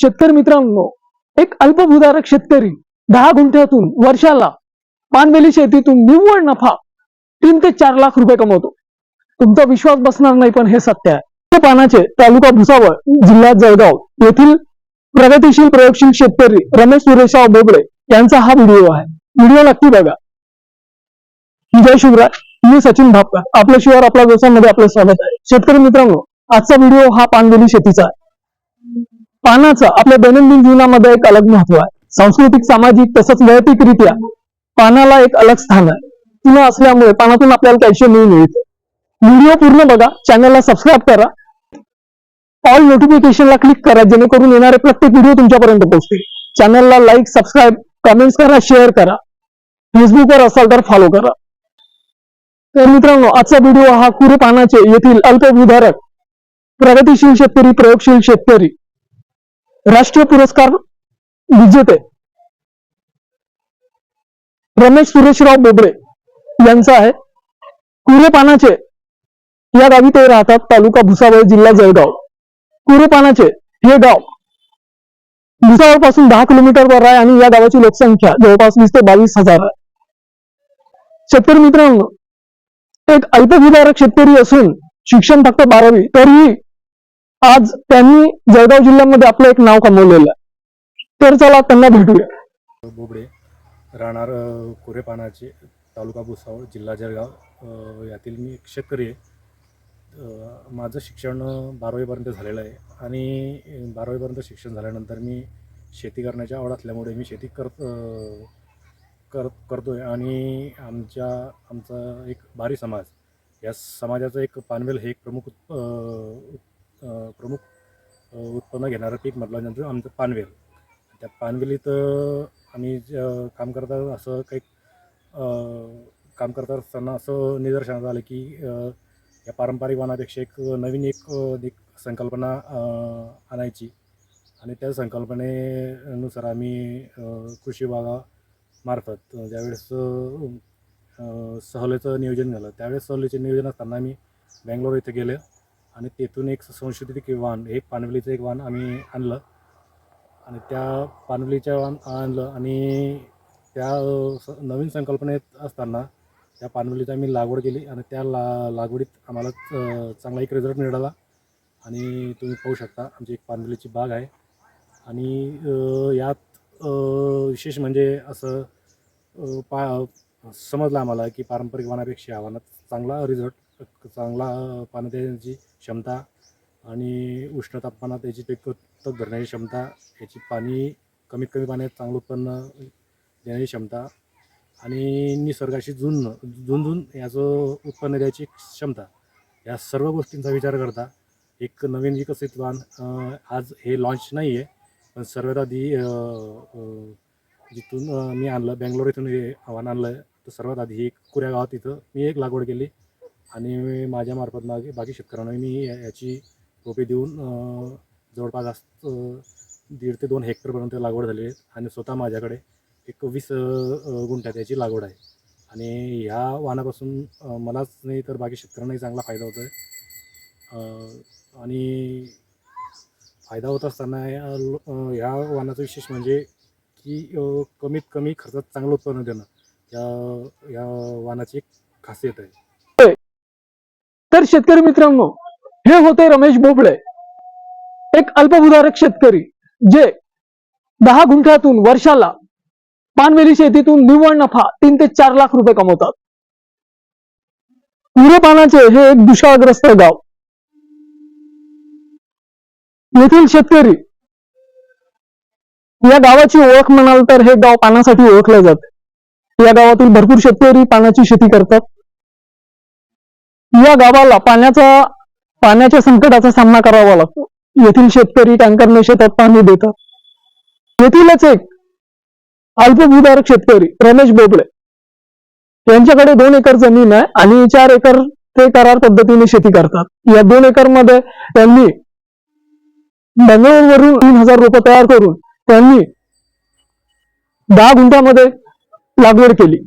शेतकरी मित्रांनो एक अल्पभूधारक शेतकरी दहा गुंठ्यातून वर्षाला पानवेली शेतीतून निव्वळ नफा तीन ते चार लाख रुपये कमवतो. तुमचा विश्वास बसणार नाही पण हे सत्य आहे. पानाचे तालुका भुसावळ जिल्हा जळगाव येथील प्रगतीशील प्रयोगशील शेतकरी रमेश सुरेशराव बोबडे यांचा हा व्हिडिओ आहे. व्हिडिओ नक्की बघा. जय शिवराय. मी सचिन भापकर. आपल्या शिवार आपल्या व्यवसायामध्ये आपलं स्वागत आहे. शेतकरी मित्रांनो आजचा व्हिडिओ हा पानवेली शेतीचा आहे. पानाचं आपल्या दैनंदिन जीवनामध्ये एक अलग महत्त्व आहे. सांस्कृतिक सामाजिक तसंच वैयक्तिकरित्या पानाला एक अलग स्थान आहे. तुला असल्यामुळे पानातून आपल्याला कॅल्शियम मिळतं. व्हिडिओ पूर्ण बघा चॅनलला सबस्क्राईब करा. ऑल नोटिफिकेशनला क्लिक करा जेणेकरून येणारे प्रत्येक व्हिडिओ तुमच्यापर्यंत पोहोचतील. चॅनलला लाईक सबस्क्राईब कमेंट्स करा शेअर करा. फेसबुकवर असाल तर फॉलो करा. तर मित्रांनो आजचा व्हिडिओ हा कुरे पानाचे येथील अल्पभूधारक प्रगतीशील शेतकरी प्रयोगशील शेतकरी राष्ट्रीय पुरस्कार विजेते रमेश सुरेशराव बोबडे यांचा आहे. कुरेपानाचे या गावी ते राहतात तालुका भुसावळ जिल्हा जळगाव. कुरेपानाचे हे गाव भुसावळपासून दहा किलोमीटरवर आहे आणि या गावाची लोकसंख्या जवळपास वीस ते बावीस हजार आहे. शेतकरी मित्रांनो एक अल्पविधारक शेतकरी असून शिक्षण फक्त बारावी तरीही आज त्यांनी जळगाव जिल्ह्यामध्ये आपलं एक नाव कमवलेलं आहे. तर चला त्यांना भेटूया. बोबडे राहणार कोरेपानाचे तालुका भुसावळ जिल्हा जळगाव. यातील मी एक शेतकरी आहे. माझं शिक्षण बारावीपर्यंत झालेलं आहे. आणि बारावीपर्यंत शिक्षण झाल्यानंतर मी शेती करण्याच्या आवड असल्यामुळे मी शेती करत कर करतो आहे आणि आमच्या आमचा एक बारी समाज या समाजाचं एक पानवेल हे एक प्रमुख उत्प प्रमुख उत्पन्न घेणारं पीक म्हटलं म्हणजे आमचं पानवेल. त्या पानवेलीत आम्ही ज- काम करता असं काही काम करता असताना असं निदर्शनात आलं की या पारंपरिक वनापेक्षा एक नवीन एक एक संकल्पना आणायची. आणि त्या संकल्पनेनुसार आम्ही कृषी विभागामार्फत ज्यावेळेस सहलीचं नियोजन झालं त्यावेळेस सहलीचे नियोजन असताना आम्ही बँगलोर इथे गेले. आणि तेथून एक संशोधित एक वाहन हे पानवलीचं एक वाहन आम्ही आणलं. आणि त्या पानवलीच्या वाहन आणलं आणि त्या स- नवीन संकल्पनेत असताना त्या पानवलीची आम्ही लागवड केली आणि त्या ला लागवडीत आम्हाला चांगला एक रिझल्ट मिळाला. आणि तुम्ही पाहू शकता आमची एक पानवलीची बाग आहे. आणि यात विशेष म्हणजे असं पा समजलं आम्हाला की पारंपरिक वाहनापेक्षा आव्हानात चांगला रिझल्ट चांगला पानं देण्याची क्षमता आणि उष्ण तापमानात याची पीक तग धरण्याची क्षमता याची पाणी कमीत कमी पाण्यात चांगलं उत्पन्न देण्याची क्षमता आणि निसर्गाशी जुळणं झुंजून याचं उत्पन्न द्यायची क्षमता या सर्व गोष्टींचा विचार करता एक नवीन विकसित वाहन आज हे लॉन्च नाही आहे पण सर्वात आधी जिथून मी आणलं बँगलोर इथून हे वाहन आणलं आहे तर सर्वात आधी एक कुऱ्या गावात इथं मी एक लागवड केली. आणि माझ्यामार्फत मागे बाकी शेतकऱ्यांना मी या- याची रोपे देऊन जवळपास जास्त दीड ते दोन हेक्टरपर्यंत लागवड झाली आहे आणि स्वतः माझ्याकडे एक वीस गुंठ्यात याची लागवड आहे. आणि ह्या वाहनापासून मलाच नाही तर बाकी शेतकऱ्यांनाही चांगला फायदा होतो आहे आणि फायदा होत असताना ह्या वाहनाचं विशेष म्हणजे की कमीत कमी खर्चात चांगलं उत्पन्न देणं या या वाहनाची एक खासियत आहे. तर शेतकरी मित्रांनो हे होते रमेश बोबडे. एक अल्पभूधारक शेतकरी जे दहा गुंठ्यातून वर्षाला पानवेली शेतीतून निव्वळ नफा तीन ते चार लाख रुपये कमवतात. पुरे पानाचे हे एक दुष्काळग्रस्त गाव. येथील शेतकरी या गावाची ओळख म्हणाल तर हे गाव पानासाठी ओळखलं जाते. या गावातील भरपूर शेतकरी पानाची शेती करतात. या गावाला पाण्याचा पाण्याच्या संकटाचा सामना करावा लागतो. येथील शेतकरी टँकरने शेतात पाणी देतात. येथीलच एक अल्पभूधारक शेतकरी रमेश बोबडे. यांच्याकडे दोन एकर जमीन आहे आणि चार एकर ते करार पद्धतीने शेती करतात. या दोन एकरमध्ये त्यांनी बंगळूरवरून तीन हजार रोपं तयार करून त्यांनी दहा गुंठ्यामध्ये लागवड केली.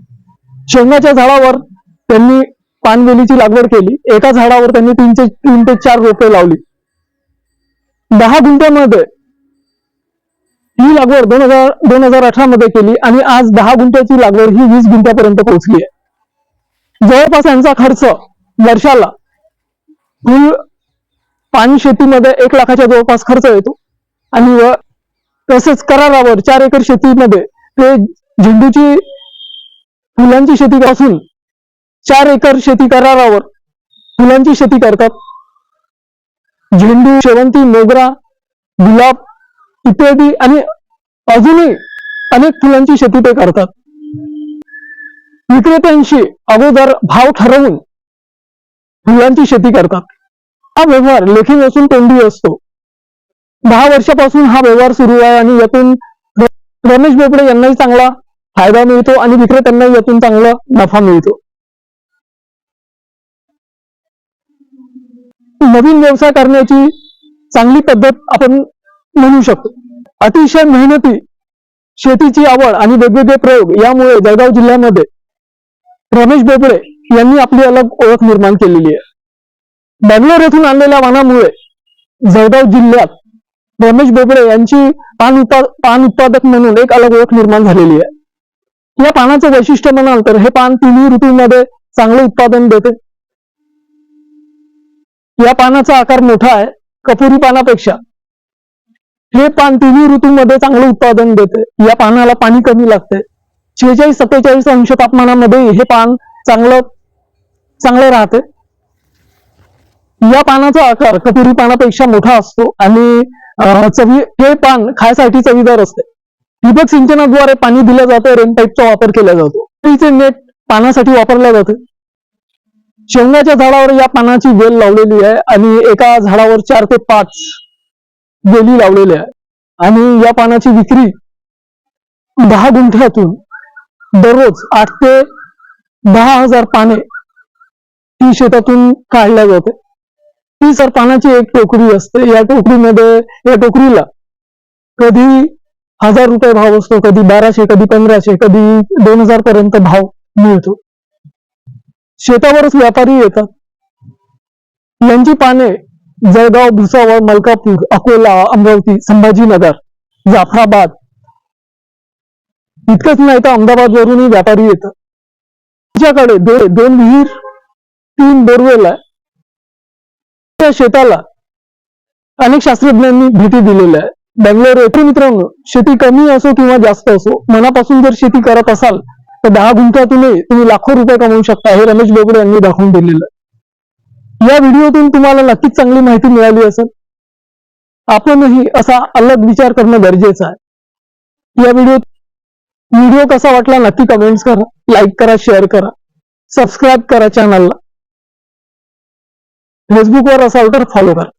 शेंगाच्या झाडावर त्यांनी पानवेलीची लागवड केली. एका झाडावर त्यांनी तीनशे तीन ते चार रोपे लावली. दहा गुंठ्यामध्ये ही लागवड दोन हजार दोन हजार अठरा मध्ये केली आणि आज दहा गुंठ्याची लागवड ही वीस गुंठ्यापर्यंत पोहोचली आहे. जवळपास यांचा खर्च वर्षाला फुल पाणी शेतीमध्ये एक लाखाच्या जवळपास खर्च येतो. आणि तसेच करारावर चार एकर शेतीमध्ये ते झेंडूची फुलांची शेती पासून चार एकर शेती करारावर फुलांची शेती करतात. झेंडू शेवंती मोगरा गुलाब इत्यादी आणि अजूनही अनेक फुलांची शेती ते करतात. विक्रेत्यांशी अगोदर भाव ठरवून फुलांची शेती करतात. हा व्यवहार लेखी नसून तोंडी असतो. दहा वर्षापासून हा व्यवहार सुरू आहे आणि यातून रमेश बोबडे यांनाही चांगला फायदा मिळतो आणि विक्रेत्यांनाही यातून चांगला नफा मिळतो. नवीन व्यवसाय करण्याची चांगली पद्धत आपण म्हणू शकतो. अतिशय मेहनती शेतीची आवड आणि वेगवेगळे प्रयोग यामुळे जळगाव जिल्ह्यामध्ये रमेश बोबडे यांनी आपली अलग ओळख निर्माण केलेली आहे. बंगलोर येथून आणलेल्या वाहनामुळे जळगाव जिल्ह्यात रमेश बोबडे यांची पान उत्पाद पान उत्पादक म्हणून एक अलग ओळख निर्माण झालेली आहे. या पानाचं वैशिष्ट्य म्हणाल तर हे पान तिन्ही ऋतूमध्ये चांगलं उत्पादन देते. या पानाचा आकार मोठा आहे कपुरी पानापेक्षा. हे पान तिन्ही ऋतूमध्ये चांगलं उत्पादन देते. या पानाला पाणी कमी लागते. शेहेचाळीस सत्तेचाळीस अंश तापमानामध्ये हे पान चांगलं चांगलं राहते. या पानाचा आकार कपुरी पानापेक्षा मोठा असतो आणि चवी हे पान खायसाठी चवीदार असते. ठिबक सिंचनाद्वारे पाणी दिलं जातं रेनपाईपचा वापर केला जातो. नेट पानासाठी वापरल्या जाते. शेवगाच्या झाडावर या पानाची वेल लावलेली आहे आणि एका झाडावर चार ते पाच वेली लावलेल्या आहे. आणि या पानाची विक्री दहा गुंठ्यातून दररोज आठ ते दहा हजार पाने ती शेतातून काढल्या जाते. ती सर पानाची एक टोकरी असते या टोकरीमध्ये या टोकरीला कधी हजार रुपये भाव असतो कधी बाराशे कधी पंधराशे कधी दोन हजार पर्यंत भाव मिळतो. शेतावरच व्यापारी येतात. यांची पाने जळगाव भुसावळ मलकापूर अकोला अमरावती संभाजीनगर जाफराबाद इतकंच नाही तर अहमदाबाद वरूनही व्यापारी येतात. तुमच्याकडे दो, दोन विहीर तीन बोरवेल आहे. त्या शेताला अनेक शास्त्रज्ञांनी भेटी दिलेल्या आहे बँगलोर येथे मित्रांनो शेती कमी असो किंवा जास्त असो मनापासून जर शेती करत असाल तर दहा गुंठ्यातूनही तुम्ही लाखो रुपये कमवू शकता हे रमेश बोबडे यांनी दाखवून दिलेलं आहे. या व्हिडिओतून तुम्हाला नक्कीच चांगली माहिती मिळाली असेल. आपणही असा अलग विचार करणं गरजेचं आहे. या व्हिडिओ व्हिडिओ कसा वाटला नक्की कमेंट्स करा लाईक करा शेअर करा सबस्क्राईब करा चॅनलला फेसबुकवर असाल तर फॉलो करा.